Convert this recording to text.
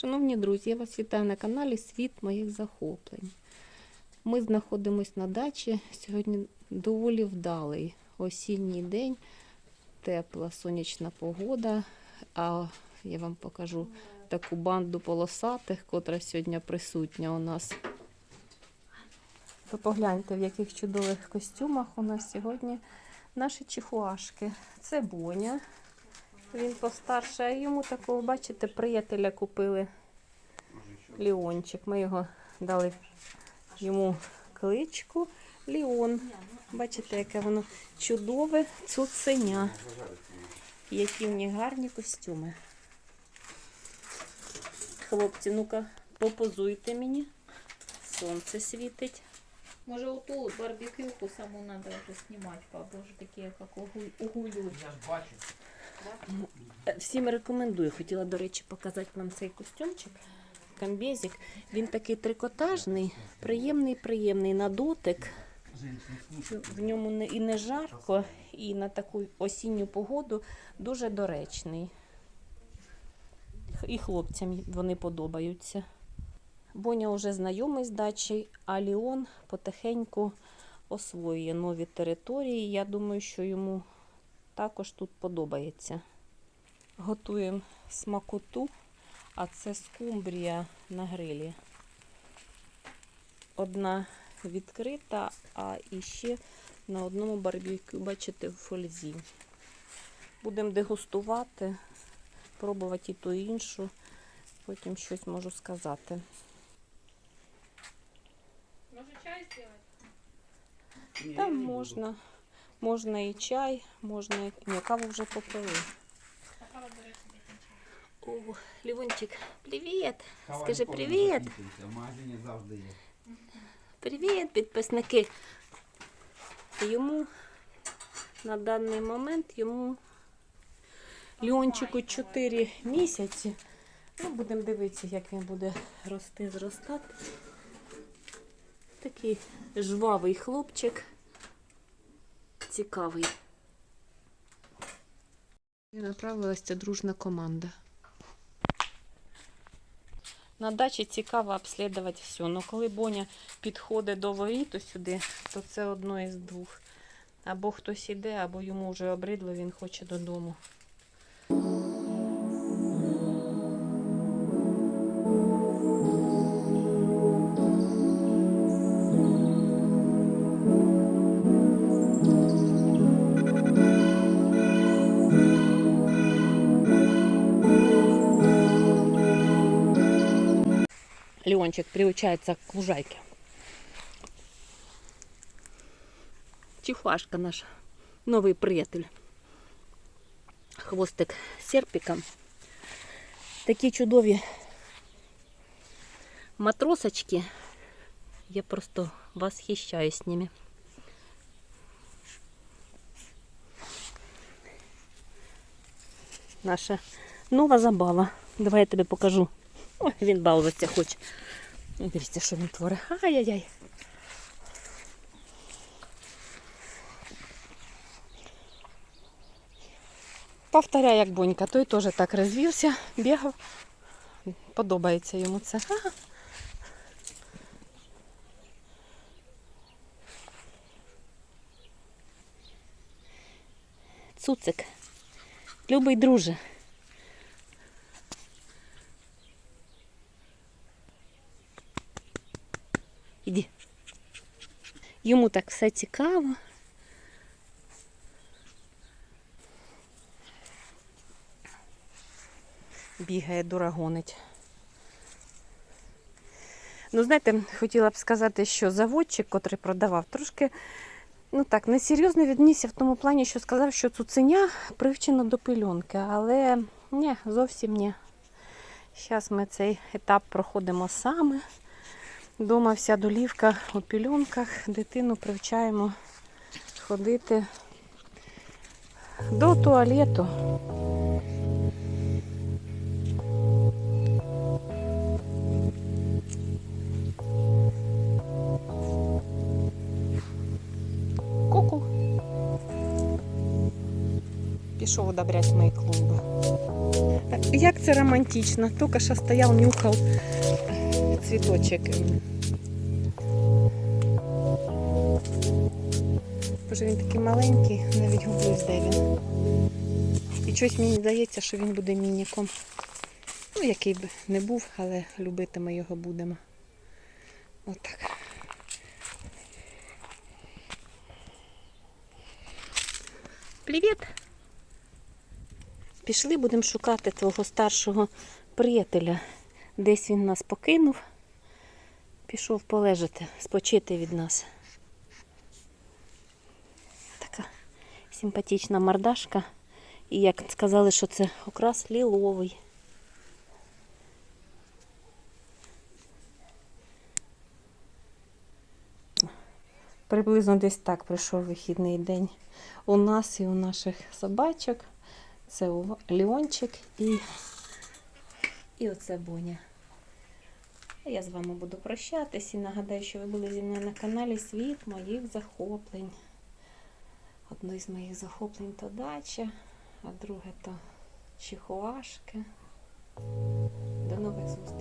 Шановні друзі, я вас вітаю на каналі Світ моїх захоплень. Ми знаходимося на дачі. Сьогодні доволі вдалий осінній день, тепла сонячна погода. А я вам покажу таку банду полосатих, котра сьогодні присутня у нас. Ви погляньте, в яких чудових костюмах у нас сьогодні наші чихуашки. Це Боня. Він постарше, а йому такого, бачите, приятеля купили Ліончик. Ми його дали йому кличку Ліон. Бачите, яке воно чудове цуценя. Які в них гарні костюми. Хлопці, ну-ка, попозуйте мені. Сонце світить. Може, оту барбекюху саму надо вже знімати, папа, вже такі, як угулю. Я ж бачу. Всім рекомендую. Хотіла, до речі, показати вам цей костюмчик. Комбезик. Він такий трикотажний, приємний, приємний на дотик. В ньому не, і не жарко, і на таку осінню погоду дуже доречний. І хлопцям вони подобаються. Боня вже знайомий з дачі, а Ліон потихеньку освоює нові території. Я думаю, що йому також тут подобається. Готуємо смакоту, а це скумбрія на грилі. Одна відкрита, а іще на одному барбекю, бачите, в фользі. Будемо дегустувати, пробувати і ту і іншу, потім щось можу сказати. Може чай зробити? Там можна, можна і чай, можна і Ні, каву вже попили. О, Лівончик, привіт! Скажи привіт! В магазині завжди є. Привіт, підписники. Йому на даний момент йому Леончику 4 місяці. Ну, будемо дивитися, як він буде рости, зростати. Такий жвавий хлопчик. Цікавий. І направилася ця дружна команда. На дачі цікаво обслідувати все. але коли Боня підходить до воріту сюди, то це одно із двох. Або хтось іде, або йому вже обридло, він хоче додому. Леончик приучается к лужайке. Чихуашка наш, новий приятель. Хвостик з серпиком. Такі чудові матросочки. Я просто восхищаюсь ними. Наша нова забава. Давай я тобі покажу. Ой, він балуватися хоче. Ну, Дивіться, що він творить. Ай-яй-яй. Повторяй, як Бонька, той теж так розвівся, бігав. Подобається йому це. Ага. Цуцик. Любий друже. Іди. Йому так все цікаво. Бігає, дурагонить. Ну, знаєте, хотіла б сказати, що заводчик, котрий продавав, трошки ну так, несерйозно віднісся в тому плані, що сказав, що цуценя привчено до пильонки, але ні, зовсім ні. Зараз ми цей етап проходимо саме. Дома вся долівка у пільонках. Дитину привчаємо ходити до туалету. Ку-ку. Пішов удобрять мої клумби. як це романтично. Тільки що стояв, нюхав цвіточок. Боже, він такий маленький, навіть гублюсь, де він. І щось мені здається, що він буде мініком. Ну, який б не був, але любити ми його будемо. Отак. Привіт! Пішли, будемо шукати твого старшого приятеля. Десь він нас покинув. Пішов полежати, спочити від нас. Така симпатична мордашка. І як сказали, що це окрас ліловий. Приблизно десь так пройшов вихідний день у нас і у наших собачок. Це у Ліончик і, і оце Боня. Я з вами буду прощатись і нагадаю, що ви були зі мною на каналі Світ моїх захоплень. Одне з моїх захоплень то дача, а друге то чихуашки. До нових зустрічей.